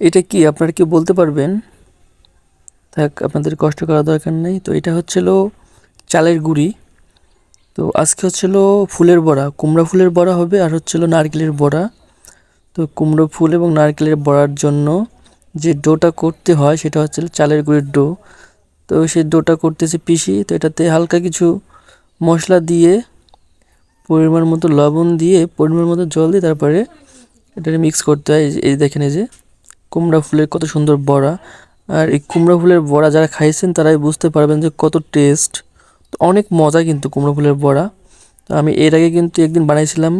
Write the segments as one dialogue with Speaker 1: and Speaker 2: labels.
Speaker 1: এটা কি আপনারা কি বলতে পারবেন? থাক, আপনাদের কষ্ট করার দরকার নেই। তো এটা হচ্ছিল চালের গুঁড়ি। তো আজকে হচ্ছিল ফুলের বড়া। কুমড়া ফুলের বড়া হবে আর হচ্ছিল নারকেলের বড়া। তো কুমড়ো ফুল এবং নারকেলের বড়ার জন্য যে ডোটা করতে হয় সেটা হচ্ছে চালের গুঁড়ির ডো। তো সেই ডোটা করতেছি পিসি তো এটাতে হালকা কিছু মশলা দিয়ে, পরিমাণ মতো লবণ দিয়ে, পরিমাণ মতো জল দিয়ে তারপরে এটাকে মিক্স করতে হয়। এই দেখেন এই যে। কুমড়া ফুলের কত সুন্দর বড়া। আর এই কুমড়া ফুলের বড়া যারা খাইছেন, তারাই বুঝতে পারবেন যে কত টেস্ট তো অনেক মজা কিন্তু কুমড়ো ফুলের বড়া। তো আমি এর আগে কিন্তু একদিন বানাইছিলাম।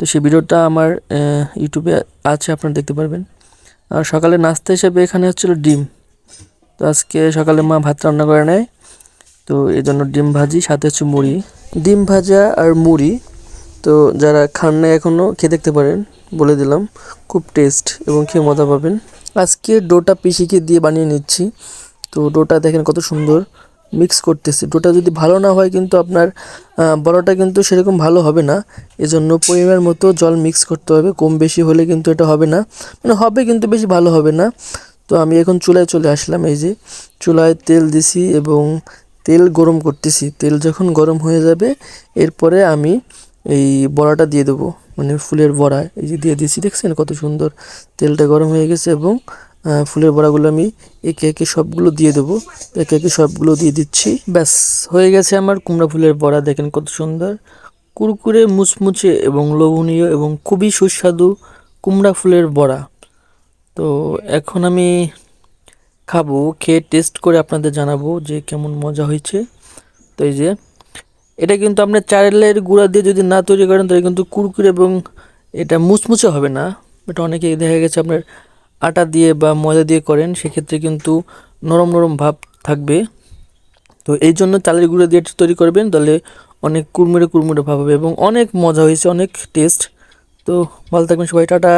Speaker 1: তো সেই ভিডিওটা আমার ইউটিউবে আছে, আপনারা দেখতে পারবেন। আর সকালে নাস্তা হিসেবে এখানে হচ্ছিল ডিম। তো আজকে সকালে মা ভাত রান্না করে নেয়। তো এই জন্য ডিম ভাজি, সাথে হচ্ছে মুড়ি। ডিম ভাজা আর মুড়ি তো যারা খান না এখনও খেয়ে দেখতে পারেন, বলে দিলাম। খুব টেস্ট এবং খেয়ে মজা পাবেন। আজকে ডোটা পিসিকে দিয়ে বানিয়ে নিচ্ছি। তো ডোটা দেখেন কত সুন্দর মিক্স করতেছি। ডোটা যদি ভালো না হয় কিন্তু আপনার বড়াটা কিন্তু সেরকম ভালো হবে না। এজন্য পরিমাণ মতো জল মিক্স করতে হবে। কম বেশি হলে কিন্তু এটা হবে না। মানে হবে কিন্তু বেশি ভালো হবে না। তো আমি এখন চুলায় চলে আসলাম। এই যে চুলায় তেল দিছি এবং তেল গরম করতেছি। তেল যখন গরম হয়ে যাবে, এরপরে আমি এই বড়াটা দিয়ে দেবো। মানে ফুলের বড়া, এই যে দিয়ে দিয়েছি, দেখছেন কত সুন্দর? তেলটা গরম হয়ে গেছে এবং ফুলের বড়াগুলো আমি একে একে সবগুলো দিয়ে দেবো। একে একে সবগুলো দিয়ে দিচ্ছি। ব্যাস, হয়ে গেছে আমার কুমড়া ফুলের বড়া। দেখেন কত সুন্দর। কুরকুরে, মুচমুচে এবং লোভনীয় এবং খুবই সুস্বাদু কুমড়া ফুলের বড়া। তো এখন আমি খাব, খেয়ে টেস্ট করে আপনাদের জানাব যে কেমন মজা হয়েছে। তো এই যে এটা কিন্তু আপনার চালের গুঁড়া দিয়ে যদি না তৈরি করেন, তাহলে কিন্তু কুরকুরে এবং এটা মুচমুচে হবে না। এটা অনেকে দেখা গেছে আপনার আটা দিয়ে বা ময়দা দিয়ে করেন, সেক্ষেত্রে কিন্তু নরম নরম ভাব থাকবে। তো এই জন্য চালের গুঁড়া দিয়ে তৈরি করবেন, তাহলে অনেক কুড়মুড়ে কুড়মুড়ে ভাব হবে এবং অনেক মজা হয়েছে, অনেক টেস্ট তো ভালো থাকবেন সবাই, টাটা।